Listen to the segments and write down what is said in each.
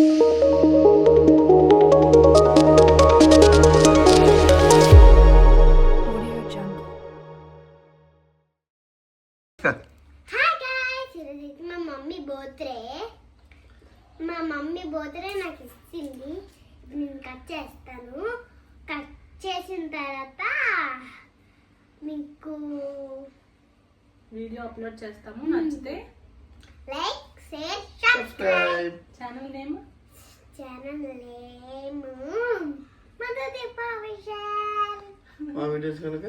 మా mummy birthday. మా mummy birthday నాకు ఇచ్చింది. నేను కట్ చేస్తాను. కట్ చేసిన తర్వాత మీకు వీడియో అప్లోడ్ చేస్తాము. నచ్చితే like share subscribe channel name channel name Madhudeepa Vishal మా వీడియోస్ కనుక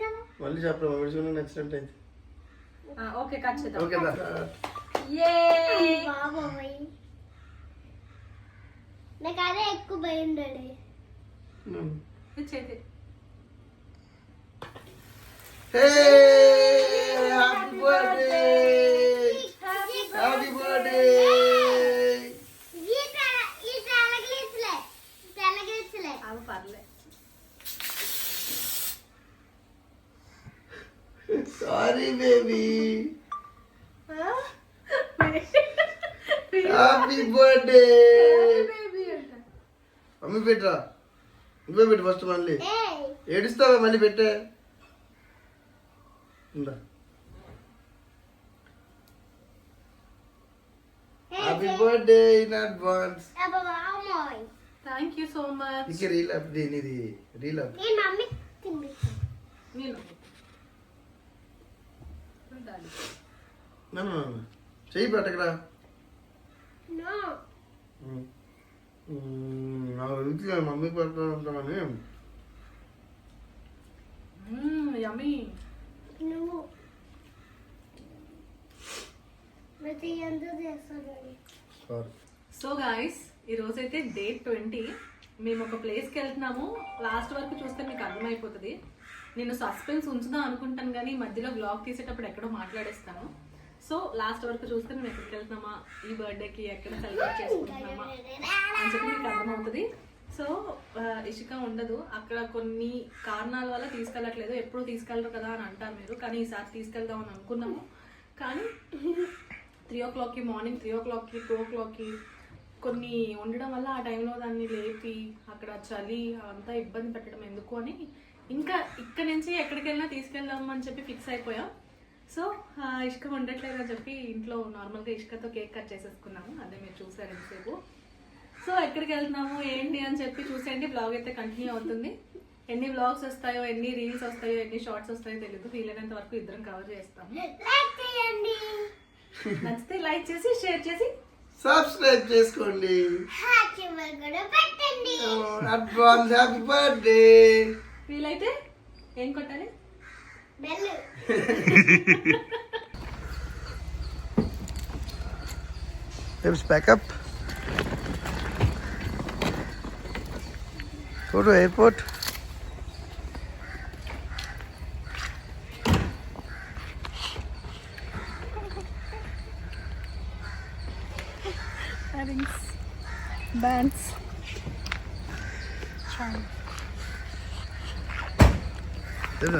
కదా? మళ్ళీ చెప్పండి మా వీడియోస్ కనుక నచ్చినట్టయితే. ఓకే! బాబోయ్. నాకు అదే ఎక్కువ భయం డాడీ. ఇది చేతి బర్త్డే హ్యాపీ బర్త్డే ఈ తెల్ల- ఈ తెల్లగిలిసలే తెల్లగిలిసలే అవి పర్లే sorry baby happy birthday mummy పెట్టరా నువ్వే పెట్టు ఫస్ట్ మళ్ళీ ఏయ్ ఏడుస్తావా మళ్ళీ పెట్టే ఇందా హ్యాపీ బర్త్డే ఇన్ అడ్వాన్స్ అమ్మోయ్ థ్యాంక్ యూ సో మచ్ ఇక రీల్ అప్ దీనిది రీల్ అప్ నేను మమ్మీ తినిపిస్తాను నేను నన్ను చెయ్యి పెట్టకరా. నో. నాకు ఇంట్లో మమ్మీకి పెట్టాలంటామని యమ్మీ. నువ్వు. సో గాయస్ ఈ రోజు అయితే డే ట్వంటీ. మేము ఒక ప్లేస్కి వెళ్తున్నాము. లాస్ట్ వరకు చూస్తే మీకు అర్థమైపోతుంది. నేను సస్పెన్స్ ఉంచుదాం అనుకుంటాను కానీ మధ్యలో బ్లాగ్ తీసేటప్పుడు ఎక్కడో మాట్లాడేస్తాను. సో లాస్ట్ వరకు చూస్తే మేము ఎక్కడికి వెళ్తున్నామా? ఈ బర్త్డేకి ఎక్కడ సెలబ్రేట్ చేసుకుంటున్నామా? అని చెప్పి మీకు అర్థమవుతుంది. సో ఇషిక ఉండదు. అక్కడ కొన్ని కారణాల వల్ల తీసుకెళ్ళట్లేదు. ఎప్పుడు తీసుకెళ్ళరు కదా అని అంటారు మీరు. కానీ ఈసారి తీసుకెళ్దాం అని అనుకున్నాము. కానీ త్రీ ఓ క్లాక్కి మార్నింగ్ త్రీ ఓ క్లాక్కి టూ ఓ క్లాక్కి కొన్ని ఉండడం వల్ల ఆ టైంలో దాన్ని లేపి అక్కడ చలి అంతా ఇబ్బంది పెట్టడం ఎందుకు అని ఇంకా ఇక్కడ నుంచి ఎక్కడికి వెళ్ళినా తీసుకెళ్దాం అని చెప్పి ఫిక్స్ అయిపోయాం. సో ఆ, ఇసుక ఉండట్లేదు అని చెప్పి ఇంట్లో నార్మల్గా ఇసుకతో కేక్ కట్ చేసేసుకున్నాము. అదే మీరు చూసారు ఎంతసేపు సో ఎక్కడికి వెళ్తున్నాము ఏంటి అని చెప్పి చూసేయండి. బ్లాగ్ అయితే కంటిన్యూ అవుతుంది. ఎన్ని బ్లాగ్స్ వస్తాయో ఎన్ని రీల్స్ వస్తాయో ఎన్ని షార్ట్స్ వస్తాయో తెలియదు వీలైనంత వరకు ఇద్దరం కవర్ చేస్తాము. లైక్ చేయండి. నచ్చితే లైక్ చేసి షేర్ చేసి. సబ్స్క్రైబ్ చేసుకోండి. అడ్వాన్స్ హ్యాపీ బర్త్డే వీలైతే ఏం కొట్టాలి bell Hips back up. Go to airport. Bands. ఏదో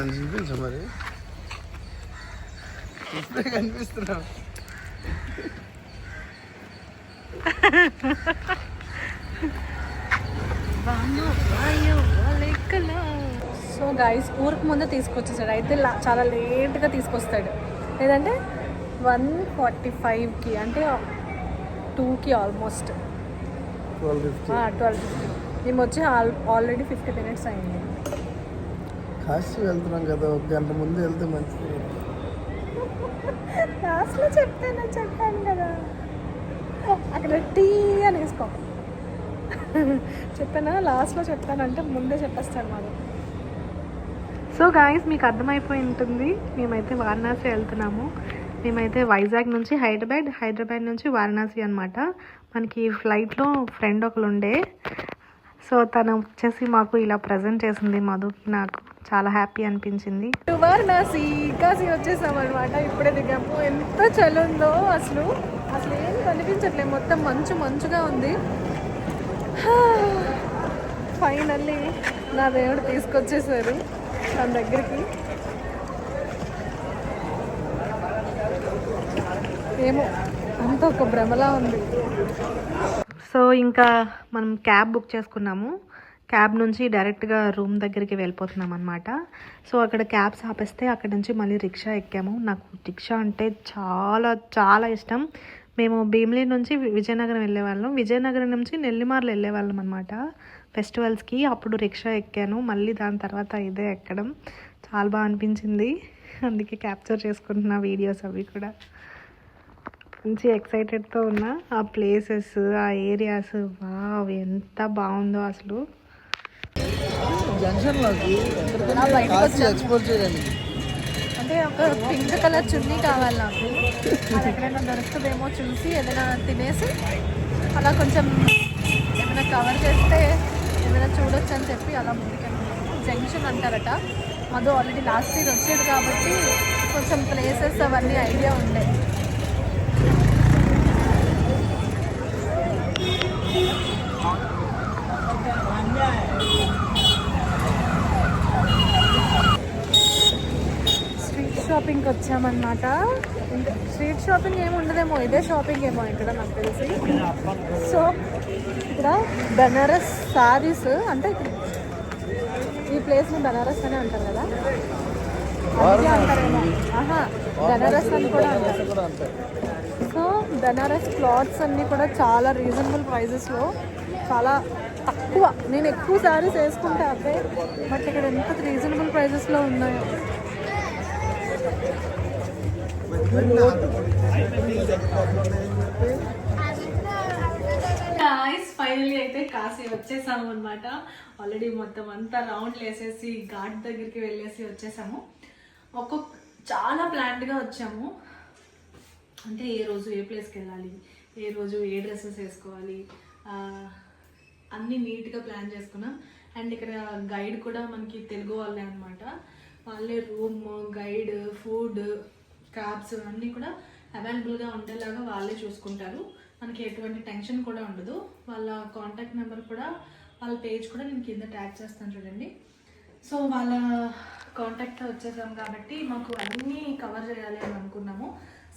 అనిపించా మరి. ఇప్పుడే కనిపిస్తున్నావు సో గైస్ ఊరికి ముందే తీసుకొచ్చేసాడు. అయితే చాలా లేట్గా తీసుకొస్తాడు. లేదంటే వన్ ఫార్టీ ఫైవ్కి అంటే టూకి ఆల్మోస్ట్ ట్వెల్వ్ ఫిఫ్టీ మేము వచ్చి ఆల్ ఆల్రెడీ ఫిఫ్టీ మినిట్స్ అయింది. కాశీ వెళ్తున్నాం కదా ఒక గంట ముందు వెళ్తే మంచిది. లాస్ట్లో చెప్తాను చెప్పాను కదా. అక్కడ టీ అని వేసుకో. చెప్పానా? లాస్ట్లో చెప్తానంటే ముందే చెప్పేస్తాను మాది సో గాయస్ మీకు అర్థమైపోయి ఉంటుంది మేమైతే వారణాసి వెళ్తున్నాము. మేమైతే వైజాగ్ నుంచి హైదరాబాద్ హైదరాబాద్ నుంచి వారణాసి అనమాట మనకి ఫ్లైట్లో ఫ్రెండ్ ఒకరు ఉండే సో తను వచ్చేసి మాకు ఇలా ప్రజెంట్ చేసింది మధుకి నాకు. చాలా హ్యాపీ అనిపించింది. వారణాసి కాశీ వచ్చేసాం అనమాట ఇప్పుడే దిగాము. ఎంత చలి ఉందో అసలు. అసలు ఏం కనిపించట్లేదు. మొత్తం మంచు మంచుగా ఉంది. ఫైనల్లీ నా దేవుడు తీసుకొచ్చేసారు తన దగ్గరికి. ఏమో అంత ఒక భ్రమలా ఉంది. సో ఇంకా మనం క్యాబ్ బుక్ చేసుకున్నాము. క్యాబ్ నుంచి డైరెక్ట్గా రూమ్ దగ్గరికి వెళ్ళిపోతున్నాం అనమాట సో అక్కడ క్యాబ్స్ ఆపేస్తే అక్కడ నుంచి మళ్ళీ రిక్షా ఎక్కాము. నాకు రిక్షా అంటే చాలా చాలా ఇష్టం. మేము భీమిలి నుంచి విజయనగరం వెళ్ళేవాళ్ళం. విజయనగరం నుంచి నెల్లిమార్లు వెళ్ళేవాళ్ళం అనమాట ఫెస్టివల్స్కి. అప్పుడు రిక్షా ఎక్కాను. మళ్ళీ దాని తర్వాత ఇదే ఎక్కడం. చాలా బాగా అనిపించింది. అందుకే క్యాప్చర్ చేసుకుంటున్నా వీడియోస్ అవి కూడా. మంచి ఎక్సైటెడ్తో ఉన్నా ఆ ప్లేసెస్ ఆ ఏరియాస్. వావ్ ఎంత బాగుందో అసలు. జంక్షన్లోకి ఎక్స్పోర్ట్ చేయడానికి అంటే ఒక పింక్ కలర్ చున్నీ కావాలి నాకు. అది ఎక్కడైనా దొరుకుతుందేమో చూసి ఏదైనా తినేసి అలా కొంచెం ఏమైనా కవర్ చేస్తే ఏమైనా చూడొచ్చు అని చెప్పి అలా ముందుకెళ్ళాను. జంక్షన్ అంటారట. మధు ఆల్రెడీ లాస్ట్ ఇయర్ వచ్చేది కాబట్టి కొంచెం ప్లేసెస్ అవన్నీ ఐడియా ఉండే స్ట్రీట్ షాపింగ్కి వచ్చామన్నమాట. స్ట్రీట్ షాపింగ్ ఏమి ఉండదేమో ఇదే షాపింగ్ ఏమో ఇక్కడ నాకు తెలిసి. సో ఇక్కడ బెనారస్ సారీస్ అంటే ఇక్కడ ఈ ప్లేస్ని బెనారస్ అని అంటారు కదా? అంటారేమో. ఆహా బెనారస్ అని కూడా అంటారు. సో బెనారస్ క్లాత్స్ అన్నీ కూడా చాలా రీజనబుల్ ప్రైజెస్లో చాలా తక్కువ. నేను ఎక్కువ సారీస్ వేసుకుంటా అవే బట్ ఇక్కడ ఎంత రీజనబుల్ ప్రైజెస్లో ఉన్నాయో. ఫైనలీ అయితే కాశీ వచ్చేసాము అనమాట ఆల్రెడీ మొత్తం అంతా రౌండ్ వేసేసి ఘాట్ దగ్గరికి వెళ్ళేసి వచ్చేసాము. ఒక్కొక్క చాలా ప్లాన్డ్గా వచ్చాము. అంటే ఏ రోజు ఏ ప్లేస్కి వెళ్ళాలి? ఏ రోజు ఏ డ్రెస్సెస్ వేసుకోవాలి? అన్నీ నీట్గా ప్లాన్ చేసుకున్నాం. అండ్ ఇక్కడ గైడ్ కూడా మనకి తెలుగు వాళ్ళే అనమాట వాళ్ళే రూమ్ గైడ్ ఫుడ్ క్యాబ్స్ అన్నీ కూడా అవైలబుల్గా ఉండేలాగా వాళ్ళే చూసుకుంటారు. మనకి ఎటువంటి టెన్షన్ కూడా ఉండదు. వాళ్ళ కాంటాక్ట్ నెంబర్ కూడా వాళ్ళ పేజ్ కూడా నేను కింద ట్యాగ్ చేస్తాను చూడండి. సో వాళ్ళ కాంటాక్ట్ వచ్చేసాం కాబట్టి మాకు అన్నీ కవర్ చేయాలి అని అనుకున్నాము.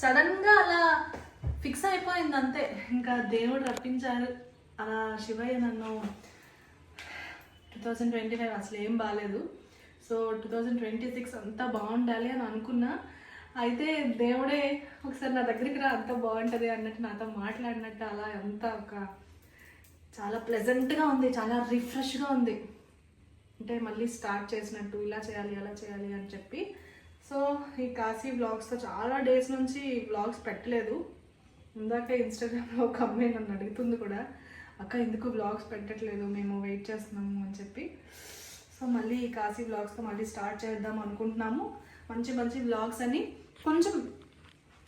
సడన్గా అలా ఫిక్స్ అయిపోయింది అంతే. ఇంకా దేవుడు రప్పించారు. అలా శివయ్య నన్ను టూ థౌజండ్ ట్వంటీ ఫైవ్ అసలు ఏం బాగాలేదు so two thousand twenty six అంతా బాగుండాలి అని అనుకున్నా. అయితే దేవుడే ఒకసారి నా దగ్గరికి రా అంత బాగుంటుంది అన్నట్టు నాతో మాట్లాడినట్టు అలా ఎంత ఒక చాలా ప్లెజెంట్గా ఉంది చాలా రిఫ్రెష్గా ఉంది. అంటే మళ్ళీ స్టార్ట్ చేసినట్టు ఇలా చేయాలి అలా చేయాలి అని చెప్పి. సో ఈ కాశీ బ్లాగ్స్తో చాలా డేస్ నుంచి బ్లాగ్స్ పెట్టలేదు. ఇందాక ఇన్స్టాగ్రామ్లో ఒక అమ్మాయి నన్ను అడుగుతుంది కూడా అక్క ఎందుకు బ్లాగ్స్ పెట్టట్లేదు? మేము వెయిట్ చేస్తున్నాము అని చెప్పి. సో మళ్ళీ ఈ కాశీ బ్లాగ్స్తో మళ్ళీ స్టార్ట్ చేద్దాం అనుకుంటున్నాము. మంచి మంచి బ్లాగ్స్ అని కొంచెం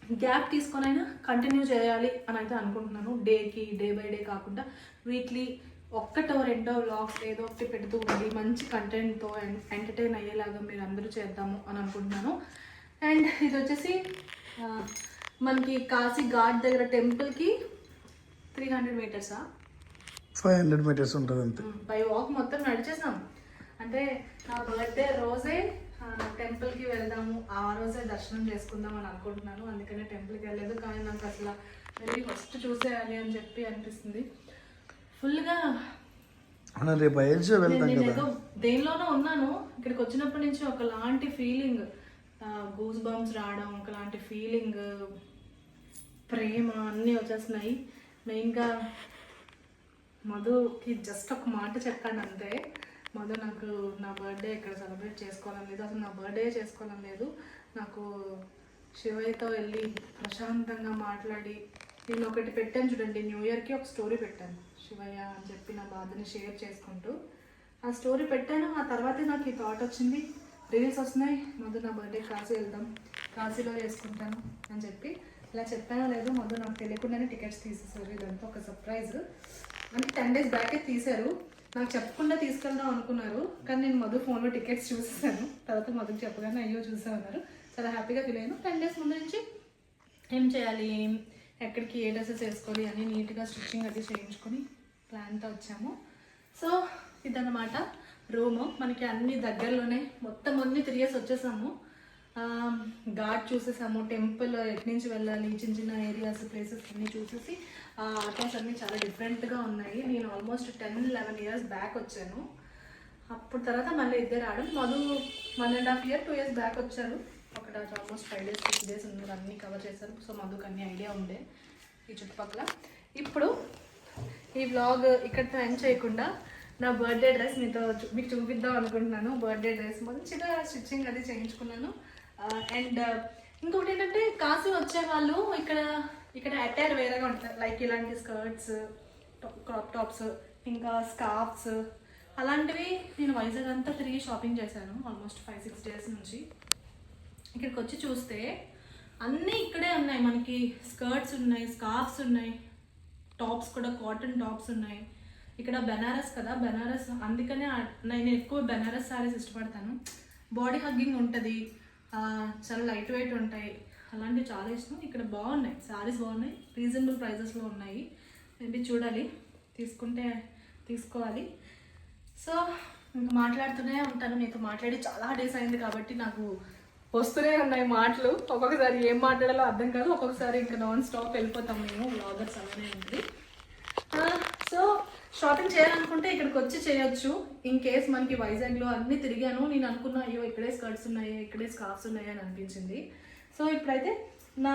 గ్యాప్ తీసుకొనైనా కంటిన్యూ చేయాలి అని అయితే అనుకుంటున్నాను డేకి డే బై డే కాకుండా వీక్లీ ఒక్కటో రెండో వ్లాగ్స్ ఏదో ఒకటి పెడుతూ ఉండి మంచి కంటెంట్తో ఎంటర్టైన్ అయ్యేలాగా మీరు అందరూ చేద్దాము అని అనుకుంటున్నాను. అండ్ ఇది వచ్చేసి మనకి కాశీ ఘాట్ దగ్గర టెంపుల్కి త్రీ హండ్రెడ్ మీటర్సా ఫైవ్ హండ్రెడ్ మీటర్స్ ఉంటుంది అంతే. బై వాక్ మొత్తం నడిచేసాం అంటే నా బర్త్డే రోజే టెంపుల్కి వెళ్దాము. ఆ రోజే దర్శనం చేసుకుందాం అని అనుకుంటున్నాను. అందుకనే టెంపుల్కి వెళ్ళలేదు. కానీ నాకు అసలు వెళ్ళి ఫస్ట్ చూసేయాలి అని చెప్పి అనిపిస్తుంది. ఫుల్గా నేను దేనిలోనో ఉన్నాను. ఇక్కడికి వచ్చినప్పటి నుంచి ఒకలాంటి ఫీలింగ్ గూస్ బంప్స్ రావడం ఒకలాంటి ఫీలింగ్ ప్రేమ అన్నీ వచ్చేస్తున్నాయి. మెయిన్గా మధుకి జస్ట్ ఒక మాట చెప్పాను అంతే. మధు నాకు నా బర్త్డే ఇక్కడ సెలబ్రేట్ చేసుకోవాలని లేదు. అసలు నా బర్త్డే చేసుకోవాలని లేదు. నాకు శివయ్యతో వెళ్ళి ప్రశాంతంగా మాట్లాడి నేను ఒకటి పెట్టాను చూడండి న్యూ ఇయర్కి ఒక స్టోరీ పెట్టాను శివయ్య అని చెప్పి నా బాధని షేర్ చేసుకుంటూ. ఆ స్టోరీ పెట్టాను. ఆ తర్వాతే నాకు ఈ థాట్ వచ్చింది రీల్స్ వస్తున్నాయి. మధు నా బర్త్డే కాశీ వెళ్దాం. కాశీలో చేసుకుంటాను అని చెప్పి. ఇలా చెప్పానో లేదో మధు నాకు తెలియకుండానే టికెట్స్ తీసేసారు ఇదంతా ఒక సర్ప్రైజ్ అంటే టెన్ డేస్ బ్యాకే తీశారు. నాకు చెప్పకుండా తీసుకెళ్దాం అనుకున్నారు కానీ నేను మధు ఫోన్లో టికెట్స్ చూసేసాను. తర్వాత మధుకు చెప్పగానే అయ్యో చూసామన్నారు చాలా హ్యాపీగా ఫీల్ అయ్యాను. టెన్ డేస్ ముందు నుంచి ఏం చేయాలి? ఏం ఎక్కడికి ఏ డ్రెస్సెస్ వేసుకోవాలి? అని నీట్గా స్టిచ్చింగ్ అది చేయించుకొని ప్లాన్తో వచ్చాము. సో ఇదన్నమాట రూము. మనకి అన్ని దగ్గరలోనే మొత్తం అన్ని తిరిగేసి వచ్చేసాము. ఘాట్ చూసేసాము టెంపుల్ ఎటు నుంచి వెళ్ళాలి చిన్న చిన్న ఏరియాస్ ప్లేసెస్ అన్నీ చూసేసి ఆ ఆటోస్ అన్నీ చాలా డిఫరెంట్గా ఉన్నాయి. నేను almost ten eleven years back వచ్చాను. అప్పుడు తర్వాత మళ్ళీ ఇద్దరు ఆడు Madhu one and half year two years back వచ్చారు. అక్కడ almost five days six days ఉన్నారు. అన్నీ కవర్ చేశారు. సో మధుకు అన్ని ఐడియా ఉండే ఈ చుట్టుపక్కల. ఇప్పుడు ఈ వ్లాగ్ ఇక్కడితో ఎండ్ చేయకుండా నా బర్త్డే డ్రెస్ మీతో మీకు చూపిద్దాం అనుకుంటున్నాను. బర్త్డే డ్రెస్ మంచిగా స్టిచ్చింగ్ అది చేయించుకున్నాను. Uh, అండ్ uh, ఇంకొకటి ఏంటంటే కాశీ వచ్చే వాళ్ళు ఇక్కడ ఇక్కడ అటైర్ వేరేగా ఉంటారు లైక్ ఇలాంటి స్కర్ట్స్ క్రాప్ టాప్స్ ఇంకా స్కార్ఫ్స్ అలాంటివి నేను వైజాగ్ అంతా తిరిగి షాపింగ్ చేశాను ఆల్మోస్ట్ ఫైవ్ సిక్స్ డేస్ నుంచి. ఇక్కడికి వచ్చి చూస్తే అన్నీ ఇక్కడే ఉన్నాయి. మనకి స్కర్ట్స్ ఉన్నాయి స్కార్ఫ్స్ ఉన్నాయి టాప్స్ కూడా కాటన్ టాప్స్ ఉన్నాయి. ఇక్కడ బెనారస్ కదా బెనారస్ అందుకనే నేను ఎక్కువ బెనారస్ శారీస్ ఇష్టపడతాను. బాడీ హగ్గింగ్ ఉంటుంది. చాలా లైట్ వెయిట్ ఉంటాయి. అలాంటివి చాలా ఇష్టం. ఇక్కడ బాగున్నాయి. శారీస్ బాగున్నాయి. రీజనబుల్ ప్రైజెస్లో ఉన్నాయి. మేబీ చూడాలి. తీసుకుంటే తీసుకోవాలి. సో ఇంకా మాట్లాడుతూనే ఉంటాను. మీతో మాట్లాడి చాలా డేస్ అయింది కాబట్టి నాకు వస్తూనే ఉన్నాయి మాటలు. ఒక్కొక్కసారి ఏం మాట్లాడాలో అర్థం కాదు. ఒక్కొక్కసారి ఇంకా నాన్ స్టాప్ వెళ్ళిపోతాం మేము. బ్లాగర్స్ అలానే ఉంది. సో షాపింగ్ చేయాలనుకుంటే ఇక్కడికి వచ్చి చేయొచ్చు. ఇన్ కేస్ మనకి వైజాగ్లో అన్నీ తిరిగాను నేను అనుకున్నా అయ్యో ఇక్కడే స్కర్ట్స్ ఉన్నాయి ఇక్కడే స్కార్ఫ్స్ ఉన్నాయి అని అనిపించింది. సో ఇప్పుడైతే నా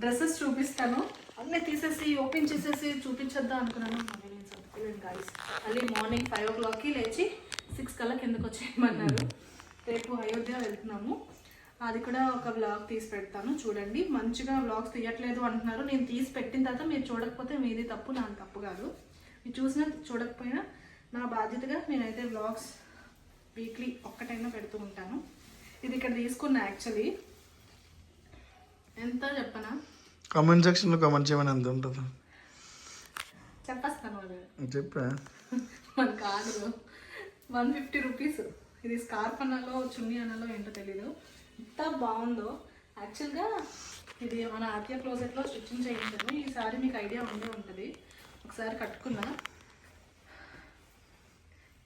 డ్రెస్సెస్ చూపిస్తాను. అన్నీ తీసేసి ఓపెన్ చేసేసి చూపించేద్దాం అనుకున్నాను. మళ్ళీ నేను సర్దుకోలేను గాయస్ మళ్ళీ మార్నింగ్ ఫైవ్ ఓ క్లాక్కి లేచి సిక్స్ కల్లా కిందకు వచ్చేయమన్నారు. రేపు అయోధ్య వెళ్తున్నాము. అది కూడా ఒక వ్లాగ్ తీసి పెడతాను. చూడండి. మంచిగా వ్లాగ్స్ తీయట్లేదు అంటున్నారు. నేను తీసి పెట్టిన తర్వాత మీరు చూడకపోతే మీది తప్పు నాకు తప్పు కాదు. మీరు చూసినా చూడకపోయినా నా బాధ్యతగా నేనైతే వ్లాగ్స్ వీక్లీ ఒక్కటైనా పెడుతూ ఉంటాను. ఇది ఇక్కడ తీసుకున్నా యాక్చువల్లీ ఎంత చెప్పనా? కామెంట్ సెక్షన్లో కామెంట్ చేయమని ఎంత ఉంటుంది. చెప్పేస్తాను చెప్పా. మన కాదు. వన్ ఫిఫ్టీ రూపీస్ ఇది స్కార్ఫ్ అనాలో చున్నీ అనాలో ఏంటో తెలీదు. ఎంత బాగుందో. యాక్చువల్గా ఇది మన ఆర్టియా క్లోజెట్లో స్టిచ్చింగ్ చేయించాను. ఈసారి మీకు ఐడియా ఉండే ఉంటుంది. ఒకసారి కట్టుకున్నా.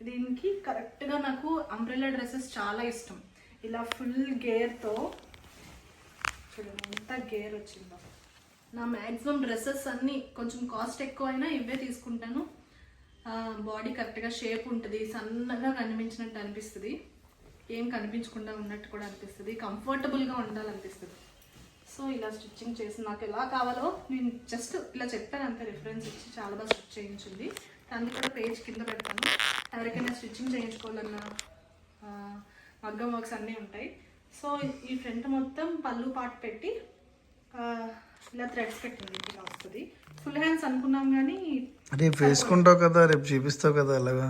దీనికి కరెక్ట్గా నాకు అంబ్రెల్లా డ్రెస్సెస్ చాలా ఇష్టం. ఇలా ఫుల్ గేర్తో చూడండి ఎంత గేర్ వచ్చిందో. నా మ్యాక్సిమం డ్రెస్సెస్ అన్నీ కొంచెం కాస్ట్ ఎక్కువ అయినా ఇవే తీసుకుంటాను. బాడీ కరెక్ట్గా షేప్ ఉంటుంది సన్నగా కనిపించినట్టు అనిపిస్తుంది. ఏం కనిపించకుండా ఉన్నట్టు కూడా అనిపిస్తుంది. కంఫర్టబుల్గా ఉండాలనిపిస్తుంది. సో ఇలా స్టిచ్చింగ్ చేసి నాకు ఎలా కావాలో నేను జస్ట్ ఇలా చెప్పాను అంతే రిఫరెన్స్ ఇచ్చి చాలా బాగా స్టిచ్ చేయించింది. దానికి కూడా పేజ్ కింద పెడతాను. ఎవరికైనా స్టిచ్చింగ్ చేయించుకోవాలన్నా మగ్గం వర్క్స్ అన్నీ ఉంటాయి. సో ఈ ఫ్రంట్ మొత్తం పళ్ళు పాటు పెట్టి ఇలా థ్రెడ్స్ పెట్టింది ఇలా వస్తుంది. ఫుల్ హ్యాండ్స్ అనుకున్నాం కానీ రేపు వేసుకుంటావు కదా రేపు చూపిస్తావు కదా అలాగా?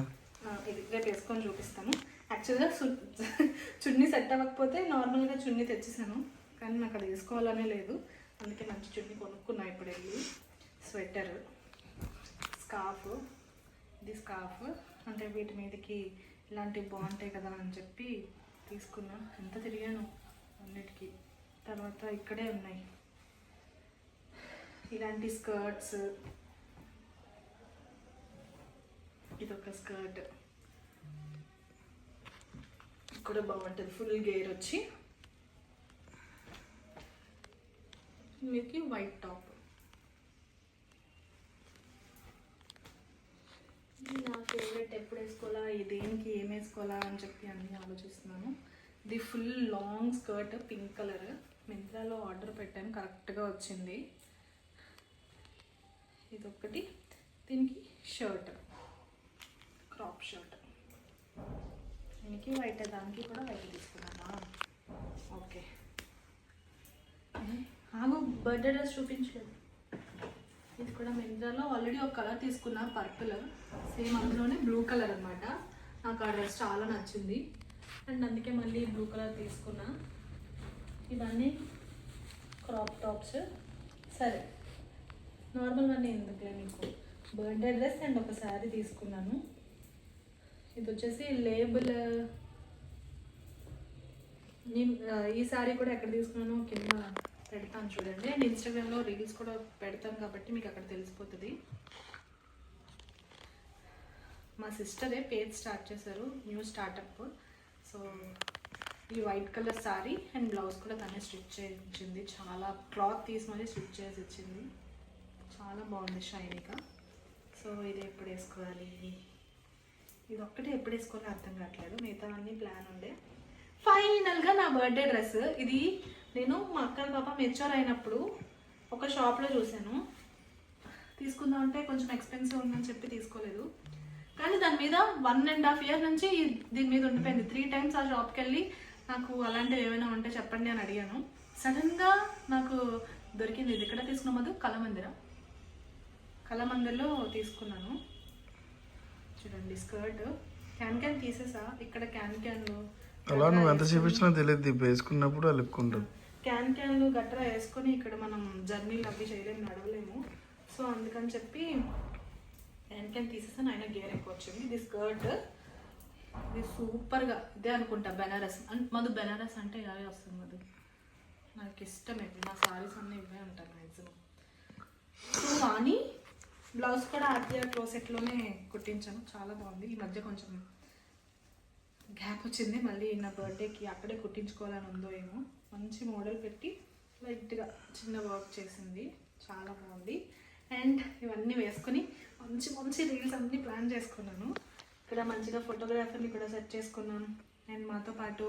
రేపు వేసుకొని చూపిస్తాను. యాక్చువల్గా చున్నీ సెట్ అవ్వకపోతే నార్మల్గా చున్నీ తెచ్చేసాను. కానీ నాకు అది వేసుకోవాలనే లేదు. అందుకే మంచి చున్నీ కొనుక్కున్నా ఇప్పుడు వెళ్ళి. స్వెటర్ స్కార్ఫ్ ఇది స్కార్ఫ్. అంటే వీటి మీదకి ఇలాంటివి బాగుంటాయి కదా అని చెప్పి తీసుకున్నా. ఎంత తిరిగాను అన్నిటికీ. తర్వాత ఇక్కడే ఉన్నాయి. ఇలాంటి స్కర్ట్స్. ఇది ఒక స్కర్ట్. కూడా బాగుంటుంది. ఫుల్ గేర్ వచ్చి మీకు వైట్ టాప్. నా ఫేవరెట్ ఎప్పుడు వేసుకోవాలా దేనికి ఏం వేసుకోవాలా అని చెప్పి అన్నీ ఆలోచిస్తున్నాను. ఇది full long skirt pink colour. మింత్రాలో order పెట్టాను కరెక్ట్గా వచ్చింది. ఇది ఒకటి దీనికి షర్ట్ క్రాప్ షర్ట్. దీనికి వైట్ దానికి కూడా వైట్ తీసుకున్నానా? ఓకే. ఆమె బర్త్డే డ్రెస్ చూపించలేదు. ఇది కూడా మింత్రాలో ఆల్రెడీ ఒక కలర్ తీసుకున్నా పర్పుల్ సేమ్ అందులోనే బ్లూ కలర్ అనమాట నాకు ఆ డ్రెస్ చాలా నచ్చింది. అండ్ అందుకే మళ్ళీ బ్లూ కలర్ తీసుకున్నా. ఇవన్నీ క్రాప్ టాప్స్ సరే. నార్మల్ అన్నీ ఎందుకులే మీకు బర్త్డే డ్రెస్ అండ్ ఒక శారీ తీసుకున్నాను. ఇది వచ్చేసి లేబుల్ నేను ఈ శారీ కూడా ఎక్కడ తీసుకున్నానో కింద పెడతాను చూడండి. అండ్ ఇన్స్టాగ్రామ్లో రీల్స్ కూడా పెడతాను కాబట్టి మీకు అక్కడ తెలిసిపోతుంది. మా సిస్టరే పేజ్ స్టార్ట్ చేశారు న్యూ స్టార్టప్ సో ఈ white colour sari and blouse కూడా తనే స్టిచ్ చేయించింది. చాలా క్లాత్ తీసి మళ్ళీ స్టిచ్ చేసి ఇచ్చింది. చాలా బాగుంది షైనీగా సో ఇది ఎప్పుడు వేసుకోవాలి? ఇది ఒక్కటే ఎప్పుడు వేసుకోవాలో అర్థం కావట్లేదు. మిగతా అన్ని ప్లాన్ ఉండే ఫైనల్గా నా బర్త్డే డ్రెస్ ఇది నేను మా అక్క పాప మెచ్యూర్ అయినప్పుడు ఒక షాప్లో చూశాను. తీసుకుందాం అంటే కొంచెం ఎక్స్పెన్సివ్ ఉందని చెప్పి తీసుకోలేదు. కానీ దాని మీద వన్ అండ్ హాఫ్ ఇయర్ నుంచి దీని మీద ఉండిపోయింది. త్రీ టైమ్స్ ఆ షాప్కి వెళ్ళి నాకు అలాంటివి ఏమైనా ఉంటే చెప్పండి అని అడిగాను. సడన్గా నాకు దొరికింది ఇది. ఎక్కడ తీసుకున్నాం అది కలమందిర. కలమందిర్లో తీసుకున్నాను. చూడండి స్కర్ట్ క్యాన్ క్యాన్ తీసేసా. ఇక్కడ క్యాన్ క్యాన్లు అలా నువ్వు ఎంత చూపించినా తెలియదు వేసుకున్నప్పుడు ఉంటుంది క్యాన్ క్యాన్లు గట్రా వేసుకొని ఇక్కడ మనం జర్నీలు అవి చేయలేము నడవలేము. సో అందుకని చెప్పి క్యాన్ క్యాన్ తీసేసాను. ఆయన గేర్ ఎక్కువ వచ్చింది. ఇది స్కర్ట్ ఇది సూపర్గా ఇదే అనుకుంటా బెనారస్. అండ్ మధు బెనారస్ అంటే ఇలాగే వస్తుంది మధు? నాకు ఇష్టం ఇవి నా సారీస్ అన్నీ ఇవే ఉంటాయి మ్యాక్సిమం సో కానీ బ్లౌజ్ కూడా ఆర్టీఆర్ క్లోసెట్లోనే కుట్టించాను. చాలా బాగుంది. ఈ మధ్య కొంచెం గ్యాప్ వచ్చింది. మళ్ళీ నా బర్త్డేకి అక్కడే కుట్టించుకోవాలని ఉందో ఏమో. మంచి మోడల్ పెట్టి లైట్గా చిన్న వర్క్ చేసింది. చాలా బాగుంది. అండ్ ఇవన్నీ వేసుకొని మంచి మంచి రీల్స్ అన్నీ ప్లాన్ చేసుకున్నాను. ఇక్కడ మంచిగా ఫోటోగ్రాఫర్ని కూడా సెట్ చేసుకున్నాను. అండ్ మాతో పాటు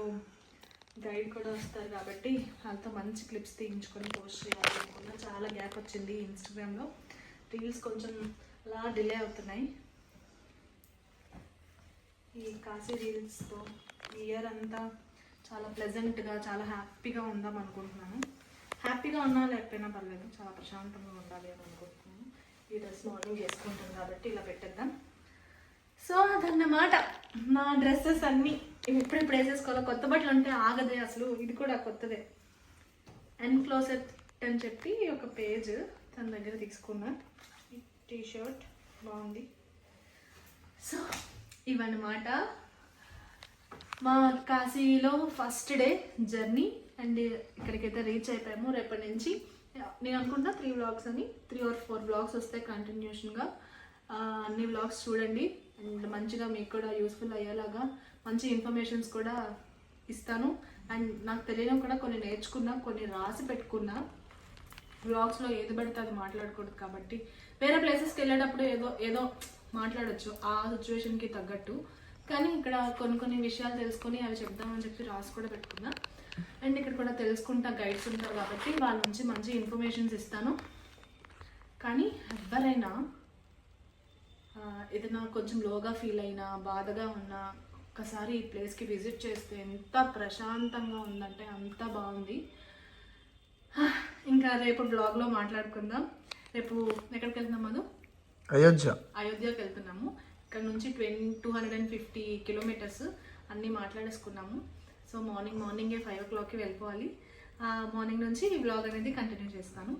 గైడ్ కూడా వస్తారు కాబట్టి వాళ్ళతో మంచి క్లిప్స్ తీయించుకొని పోస్ట్ చేయాలనుకున్నా చాలా గ్యాప్ వచ్చింది ఇన్స్టాగ్రామ్లో. రీల్స్ కొంచెం అలా డిలే అవుతున్నాయి. ఈ కాశీ రీల్స్తో ఇయర్ అంతా చాలా ప్లెజెంట్గా చాలా హ్యాపీగా ఉందాం అనుకుంటున్నాను. హ్యాపీగా ఉన్నా లేకపోయినా పర్లేదు చాలా ప్రశాంతంగా ఉండాలి అని అనుకుంటున్నాను. ఈ డ్రెస్ మార్నింగ్ చేసుకుంటాను కాబట్టి ఇలా పెట్టేద్దాం. సో అదన్నమాట. నా డ్రెస్సెస్ అన్నీ ఇవి ఎప్పుడెప్పుడు వేసేసుకోవాలో కొత్త బట్టలు అంటే ఆగదే అసలు ఇది కూడా కొత్తదే. ఎన్క్లోసెట్ అని చెప్పి ఒక పేజ్ తన దగ్గర తీసుకున్నా. టీ షర్ట్ బాగుంది. సో ఇవన్నమాట. మా కాశీలో ఫస్ట్ డే జర్నీ అండ్ ఇక్కడికైతే రీచ్ అయిపోయాము రేపటి నుంచి. నేను అనుకుంటా త్రీ వ్లాగ్స్ అని త్రీ ఆర్ ఫోర్ బ్లాగ్స్ వస్తాయి కంటిన్యూషన్గా అన్ని వ్లాగ్స్ చూడండి అండ్ మంచిగా మీకు కూడా యూస్ఫుల్ అయ్యేలాగా మంచి ఇన్ఫర్మేషన్స్ కూడా ఇస్తాను. అండ్ నాకు తెలియడం కూడా కొన్ని నేర్చుకున్నా కొన్ని రాసి పెట్టుకున్నా. వ్లాగ్స్లో ఏది పడితే అది మాట్లాడకూడదు కాబట్టి వేరే ప్లేసెస్కి వెళ్ళేటప్పుడు ఏదో ఏదో మాట్లాడొచ్చు. ఆ సిచ్యువేషన్కి తగ్గట్టు. కానీ ఇక్కడ కొన్ని కొన్ని విషయాలు తెలుసుకొని అవి చెప్దామని చెప్పి రాసి కూడా పెట్టుకున్నా. అండ్ ఇక్కడ కూడా తెలుసుకుంటా గైడ్స్ ఉంటారు కాబట్టి వాళ్ళ నుంచి మంచి ఇన్ఫర్మేషన్స్ ఇస్తాను. కానీ ఎవరైనా ఏదైనా కొంచెం లోగా ఫీల్ అయినా బాధగా ఉన్నా ఒక్కసారి ఈ ప్లేస్కి విజిట్ చేస్తే ఎంత ప్రశాంతంగా ఉందంటే అంత బాగుంది. ఇంకా రేపు బ్లాగ్లో మాట్లాడుకుందాం. రేపు ఎక్కడికి వెళ్తున్నాం అయోధ్య. అయోధ్యకి వెళ్తున్నాము. ఇక్కడ నుంచి twenty two hundred and fifty kilometres అన్నీ మాట్లాడేసుకున్నాము. సో మార్నింగ్ మార్నింగే ఫైవ్ ఓ క్లాక్కి వెళ్ళిపోవాలి. మార్నింగ్ నుంచి ఈ బ్లాగ్ అనేది కంటిన్యూ చేస్తాను.